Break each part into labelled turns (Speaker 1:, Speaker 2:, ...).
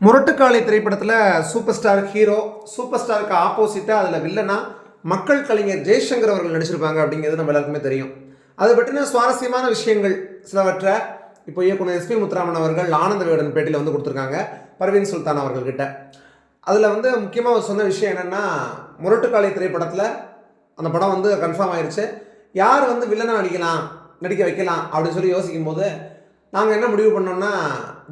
Speaker 1: முரட்டுக்காளி திரைப்படத்தில் super star hero super ஸ்டாருக்கு ஆப்போசிட்டாக அதில் வில்லனா மக்கள் கலைஞர் ஜெய்சங்கர் அவர்கள் நடிச்சிருப்பாங்க அப்படிங்கிறது நம்ம எல்லாருக்குமே தெரியும். அதை பற்றின சுவாரஸ்யமான விஷயங்கள் சிலவற்றை இப்போ இயக்குனர் எஸ்பி முத்துராமன் அவர்கள் ஆனந்த விகடன் பேட்டியில் வந்து கொடுத்துருக்காங்க பர்வீன் சுல்தான் அவர்கள்கிட்ட. அதில் வந்து முக்கியமாக அவர் சொன்ன விஷயம் என்னென்னா முரட்டுக்காளி திரைப்படத்தில் அந்த படம் வந்து கன்ஃபார்ம் ஆயிடுச்சு யார் வந்து வில்லனாக நடிக்கலாம் நடிக்க வைக்கலாம் அப்படின்னு சொல்லி யோசிக்கும் போது நாங்கள் என்ன முடிவு பண்ணோம்னா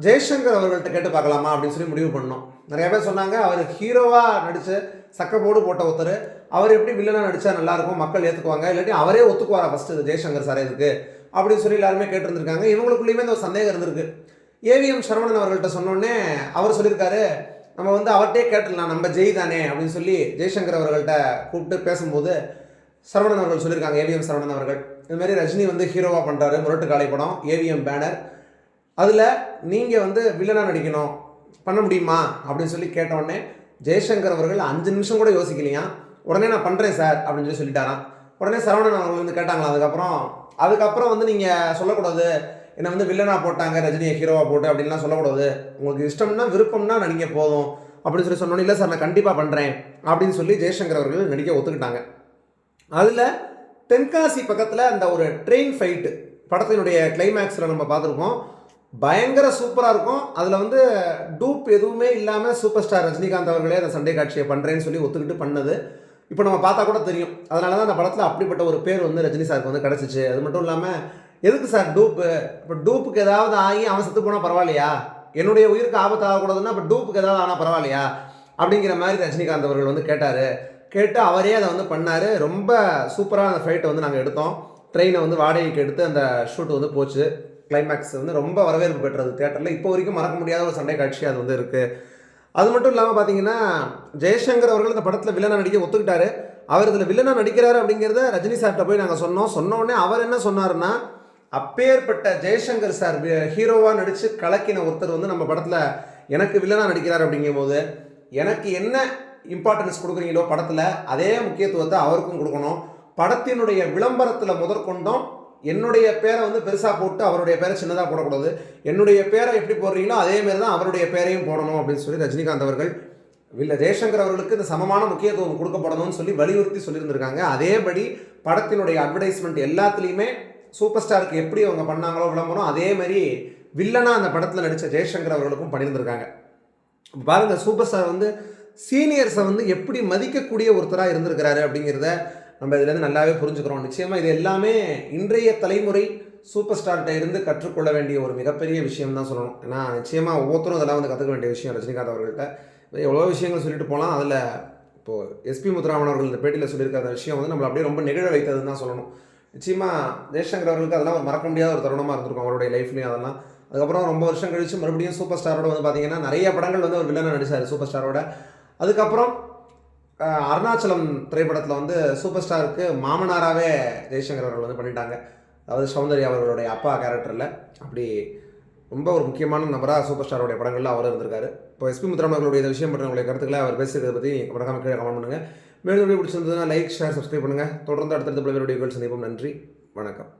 Speaker 1: ஜெய்சங்கர் அவர்கள்ட்ட கேட்டு பார்க்கலாமா அப்படின்னு சொல்லி முடிவு பண்ணோம். நிறைய பேர் சொன்னாங்க அவர் ஹீரோவாக நடித்து சக்கப்போடு போட்ட ஒருத்தர். அவர் எப்படி வில்லனாக நடித்தா நல்லாயிருக்கும் மக்கள் ஏற்றுக்குவாங்க இல்லாட்டி அவரே ஒத்துக்குவாரா ஃபஸ்ட்டு ஜெய்சங்கர் சார் இதுக்கு? அப்படின்னு சொல்லி எல்லாருமே கேட்டுருந்துருக்காங்க. இவங்களுக்குள்ளேயுமே இந்த ஒரு சந்தேகம் இருந்திருக்கு. ஏவிஎம் சரவணன் அவர்கள்ட்ட சொன்னோடனே அவர் சொல்லியிருக்காரு நம்ம வந்து அவர்கிட்டே கேட்டுடலாம் நம்ம ஜெய் தானே அப்படின்னு சொல்லி ஜெய்சங்கர் அவர்கள்ட்ட கூப்பிட்டு பேசும்போது சரவணன் அவர்கள் சொல்லியிருக்காங்க ஏவிஎம் சரவணன் அவர்கள். இது மாதிரி ரஜினி வந்து ஹீரோவாக பண்ணுறாரு முரட்டு காலை படம் ஏவிஎம் பேனர் அதில் நீங்கள் வந்து வில்லனாக நடிக்கணும். பண்ண முடியுமா? அப்படின்னு சொல்லி கேட்டோடனே ஜெய்சங்கர் அவர்கள் அஞ்சு நிமிஷம் கூட யோசிக்கலையா? உடனே நான் பண்ணுறேன் சார் அப்படின்னு சொல்லி சொல்லிட்டாராம். உடனே சரவணன் அவர்கள் வந்து கேட்டாங்களா அதுக்கப்புறம் அதுக்கப்புறம் வந்து நீங்கள் சொல்லக்கூடாது. என்னை வந்து வில்லனாக போட்டாங்க ரஜினியை ஹீரோவாக போட்டு அப்படின்லாம் சொல்லக்கூடாது. உங்களுக்கு இஷ்டம்னா விருப்பம்னா நடிங்க போதும். அப்படின்னு சொல்லி சொன்னோன்னே இல்லை சார் நான் கண்டிப்பாக பண்ணுறேன் அப்படின்னு சொல்லி ஜெய்சங்கர் அவர்கள் நடிக்க ஒத்துக்கிட்டாங்க. அதில் தென்காசி பக்கத்தில் அந்த ஒரு ட்ரெயின் ஃபைட்டு படத்தினுடைய கிளைமேக்ஸில் நம்ம பார்த்துருக்கோம். பயங்கர சூப்பராக இருக்கும். அதில் வந்து டூப் எதுவுமே இல்லாமல் சூப்பர் ஸ்டார் ரஜினிகாந்த் அவர்களே அந்த சண்டை காட்சியை பண்ணுறேன்னு சொல்லி ஒத்துக்கிட்டு பண்ணது. இப்போ நம்ம பார்த்தா கூட தெரியும். அதனால தான் அந்த படத்தில் அப்படிப்பட்ட ஒரு பேர் வந்து ரஜினி சாருக்கு வந்து கிடச்சிச்சு. அது மட்டும் இல்லாமல் எதுக்கு சார் டூப்பு? இப்போ டூப்புக்கு ஏதாவது ஆகி அவன் செத்து போனால் பரவாயில்லையா? என்னுடைய உயிருக்கு ஆபத்து ஆகக்கூடாதுன்னா இப்போ டூப்புக்கு ஏதாவது ஆனால் பரவாயில்லையா? அப்படிங்கிற மாதிரி ரஜினிகாந்த் அவர்கள் வந்து கேட்டார். கேட்டு அவரே அதை வந்து பண்ணார். ரொம்ப சூப்பராக அந்த ஃப்ளைட்டை வந்து நாங்கள் எடுத்தோம். ட்ரெயினை வந்து வாடகைக்கு எடுத்து அந்த ஷூட் வந்து போச்சு. கிளைமேக்ஸ் வந்து ரொம்ப வரவேற்பு பெற்றது தேட்டரில் இப்போ வரைக்கும் மறக்க முடியாத ஒரு சண்டை காட்சி அது வந்து இருக்குது அது மட்டும் இல்லாமல் பார்த்தீங்கன்னா ஜெயசங்கர் அவர்கள் இந்த படத்தில் வில்லனா நடிக்க ஒத்துக்கிட்டாரு. அவர் இதில் வில்லனாக நடிக்கிறாரு அப்படிங்கிறத ரஜினி சார்கிட்ட போய் நாங்கள் சொன்னோம். சொன்னோடனே அவர் என்ன சொன்னார்னா அப்பேற்பட்ட ஜெயசங்கர் சார் ஹீரோவாக நடித்து கலக்கின ஒருத்தர் வந்து நம்ம படத்தில் எனக்கு வில்லனா நடிக்கிறார் அப்படிங்கும்போது எனக்கு என்ன இம்பார்ட்டன்ஸ் கொடுக்குறீங்களோ படத்தில் அதே முக்கியத்துவத்தை அவருக்கும் கொடுக்கணும். படத்தினுடைய விளம்பரத்தில் முதற்கொண்டும். என்னுடைய பேரை வந்து பெருசாக போட்டு அவருடைய பேரை சின்னதாக போடக்கூடாது. என்னுடைய பேரை எப்படி போடுறீங்களோ அதே தான் அவருடைய பேரையும் போடணும் அப்படின்னு சொல்லி ரஜினிகாந்த் அவர்கள் வில்ல ஜெய்சங்கர் அவர்களுக்கு இந்த சமமான முக்கியத்துவம் கொடுக்கப்படணும்னு சொல்லி வலியுறுத்தி சொல்லியிருந்திருக்காங்க. அதேபடி படத்தினுடைய அட்வர்டைஸ்மெண்ட் எல்லாத்துலேயுமே சூப்பர் ஸ்டாருக்கு எப்படி அவங்க பண்ணாங்களோ விளம்பரம் அதே மாதிரி வில்லனாக அந்த படத்தில் நடித்த ஜெய்சங்கர் அவர்களுக்கும் பண்ணியிருந்திருக்காங்க. பாருங்கள் சூப்பர் ஸ்டார் வந்து சீனியர்ஸை வந்து எப்படி மதிக்கக்கூடிய ஒருத்தராக இருந்திருக்கிறாரு அப்படிங்கிறத நம்ம இதுலேருந்து நல்லாவே புரிஞ்சுக்கிறோம். நிச்சயமாக இது எல்லாமே இன்றைய தலைமுறை சூப்பர் ஸ்டார்கிட்ட இருந்து கற்றுக்கொள்ள வேண்டிய ஒரு மிகப்பெரிய விஷயம் தான் சொல்லணும். ஏன்னா நிச்சயமாக ஒவ்வொருத்தரும் இதெல்லாம் வந்து கற்றுக்க வேண்டிய விஷயம் ரஜினிகாந்த் அவர்கள்ட்ட. எவ்வளோ விஷயங்கள் சொல்லிட்டு போகலாம் அதில் இப்போது எஸ்பி முத்துராமன் அவர்கள் இந்த பேட்டியில் சொல்லியிருக்க அந்த விஷயம் வந்து நம்மளை அப்படியே ரொம்ப நிகழ வைத்ததுன்னு தான் சொல்லணும். நிச்சயமாக ஜெய்சங்கர் அவர்களுக்கு அதெல்லாம் ஒரு மறக்க முடியாத ஒரு தருணமாக இருந்திருக்கும் அவருடைய லைஃப்லையும் அதெல்லாம். அதுக்கப்புறம் ரொம்ப வருஷம் கழிச்சு மறுபடியும் சூப்பர் ஸ்டாரோட வந்து பார்த்தீங்கன்னா நிறைய படங்கள் வந்து அவர் வில்லனை நடிச்சார் சூப்பர் ஸ்டாரோட அதுக்கப்புறம் அருணாச்சலம் திரைப்படத்தில் வந்து சூப்பர் ஸ்டாருக்கு மாமனாராகவே ஜெய்சங்கர் அவர்கள் வந்து பண்ணிட்டாங்க. அதாவது சௌந்தர்யா அவர்களுடைய அப்பா கேரக்டரில். அப்படி ரொம்ப ஒரு முக்கியமான நபராக சூப்பர் ஸ்டாரோடைய படங்களில் அவர் இருந்திருக்காரு. இப்போ எஸ்பி முத்துராமன் இந்த விஷயம் பற்றிய உங்களுடைய கருத்துக்களை அவர் பேசுகிறத பற்றி மறக்காம கீழே கமெண்ட் பண்ணுங்கள் மேலும் பிடிச்சிருந்ததுன்னா லைக் ஷேர் சப்ஸ்கிரைப் பண்ணுங்கள் தொடர்ந்து அடுத்தடுத்த பல வீடியோக்கள் சந்திப்போம். நன்றி. வணக்கம்.